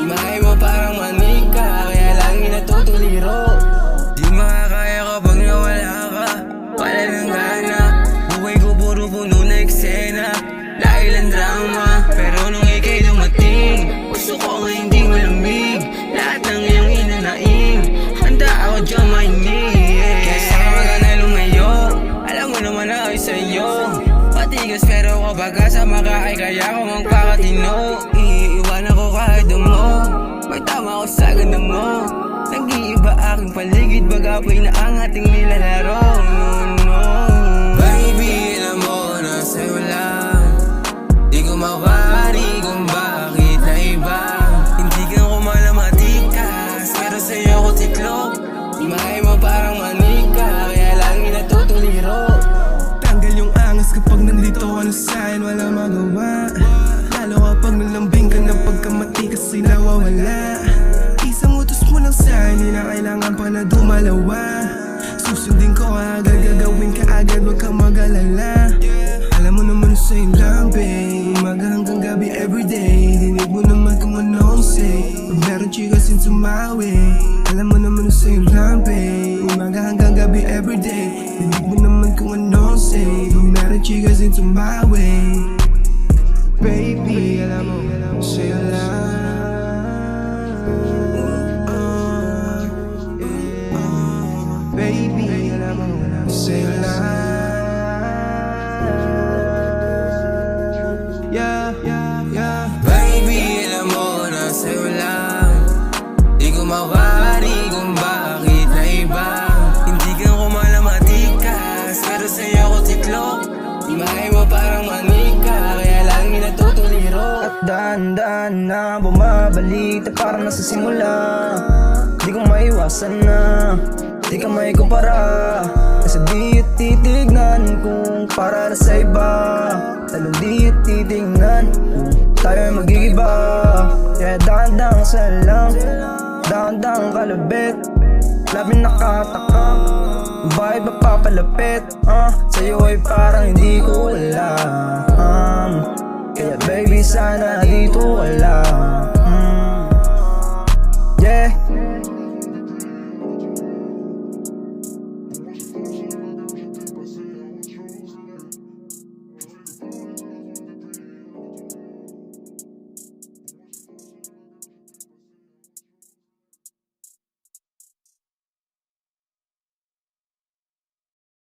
Imahe mo parang manika Kaya lagi natutuliro. Di makakaya kapag nawala ka. Wala ng gana. Buhay ko puro puno na eksena. Dahil ang drama Pero nung ikay dumating Gusto ko nga hindi malamig. Lahat ng iyong inanaing Handa ako dyan mainig sa'yo. Patigas pero kapag kasama ka ay kaya ko ang Aking paligid Bagapoy na ang ating nilalaro. No, no. Baby, alam mo na sa'yo lang. Di ko mawari dumalawa Susundin ko agad Gagawin ka agad Huwag kang mag-alala. Alam mo naman sa'yo lang babe. Umaga hanggang gabi everyday. Dinig mo naman kung ano ang say. Meron chika sin sumawi. Alam mo naman sa'yo lang babe. Umaga hanggang gabi everyday. Dinig mo naman kung ano ang say. Meron chika sin sumawi. Baby, alam mo, sa'yo lang daan-daan na bumabalik Na parang simula Di ko maiwasan na Di ka may kumpara. Kasi di titignan kung para na sa iba. Lalo di titignan kung tayo ay magigiba Kaya daan-daan sa lang Daan-daan kalabit. Labi nakataka Bakit ba papalapit? Ah, sa'yo ay parang hindi ko alam Kaya baby sana dito ka lang mm. Yeah